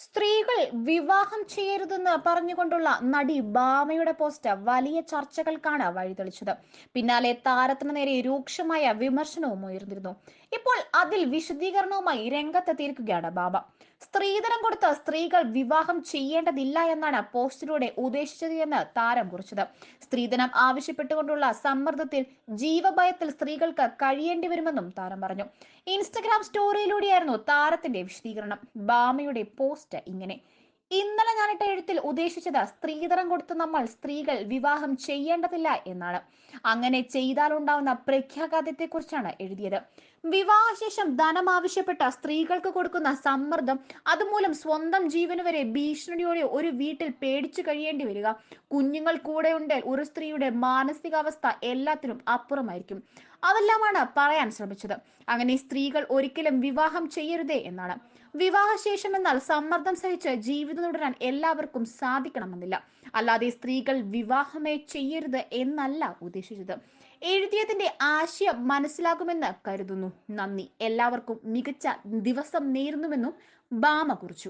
സ്ത്രീകൾ വിവാഹം ചെയ്യരുതെന്ന് പറഞ്ഞുകൊണ്ടുള്ള നടി ഭാമയുടെ പോസ്റ്റ് വലിയ ചർച്ചകൾക്കാണ് വഴിതെളിച്ചത്. പിന്നാലെ താരത്തിന് നേരെ രൂക്ഷമായ വിമർശനവും ഉയർന്നിരുന്നു. ഇപ്പോൾ അതിൽ വിശദീകരണവുമായി രംഗത്തെത്തിയിരിക്കുകയാണ് ബാബ. സ്ത്രീധനം കൊടുത്ത് സ്ത്രീകൾ വിവാഹം ചെയ്യേണ്ടതില്ല എന്നാണ് പോസ്റ്റിലൂടെ ഉദ്ദേശിച്ചത് എന്ന് താരം കുറിച്ചത്. സ്ത്രീധനം ആവശ്യപ്പെട്ടുകൊണ്ടുള്ള സമ്മർദ്ദത്തിൽ ജീവഭയത്തിൽ സ്ത്രീകൾക്ക് കഴിയേണ്ടി വരുമെന്നും താരം പറഞ്ഞു. ഇൻസ്റ്റഗ്രാം സ്റ്റോറിയിലൂടെയായിരുന്നു താരത്തിന്റെ വിശദീകരണം. ബാമയുടെ പോസ്റ്റ് ഇങ്ങനെ. ഇന്നലെ ഞാൻ ഇട്ട എഴുത്തിൽ ഉദ്ദേശിച്ചത് സ്ത്രീധനം കൊടുത്ത് നമ്മൾ സ്ത്രീകൾ വിവാഹം ചെയ്യേണ്ടതില്ല എന്നാണ്. അങ്ങനെ ചെയ്താൽ ഉണ്ടാവുന്ന പ്രഖ്യാഘാതത്തെ കുറിച്ചാണ് എഴുതിയത്. വിവാഹശേഷം ധനം ആവശ്യപ്പെട്ട സ്ത്രീകൾക്ക് കൊടുക്കുന്ന സമ്മർദ്ദം അതുമൂലം സ്വന്തം ജീവന് വരെ ഭീഷണിയോടെ ഒരു വീട്ടിൽ പേടിച്ചു കഴിയേണ്ടി വരിക. കുഞ്ഞുങ്ങൾ കൂടെ ഉണ്ടെങ്കിൽ ഒരു സ്ത്രീയുടെ മാനസികാവസ്ഥ എല്ലാത്തിനും അപ്പുറമായിരിക്കും. അതെല്ലാമാണ് പറയാൻ ശ്രമിച്ചത്. അങ്ങനെ സ്ത്രീകൾ ഒരിക്കലും വിവാഹം ചെയ്യരുതേ എന്നാണ്. വിവാഹശേഷം എന്നാൽ സമ്മർദ്ദം സഹിച്ച് ജീവിതം തുടരാൻ എല്ലാവർക്കും സാധിക്കണമെന്നില്ല. അല്ലാതെ സ്ത്രീകൾ വിവാഹമേ ചെയ്യരുത് എന്നല്ല ഉദ്ദേശിച്ചത്. എഴുതിയതിന്റെ ആശയം മനസ്സിലാകുമെന്ന് കരുതുന്നു. നന്ദി. എല്ലാവർക്കും മികച്ച ദിവസം നേരുന്നുവെന്നും ബാമ കുറിച്ചു.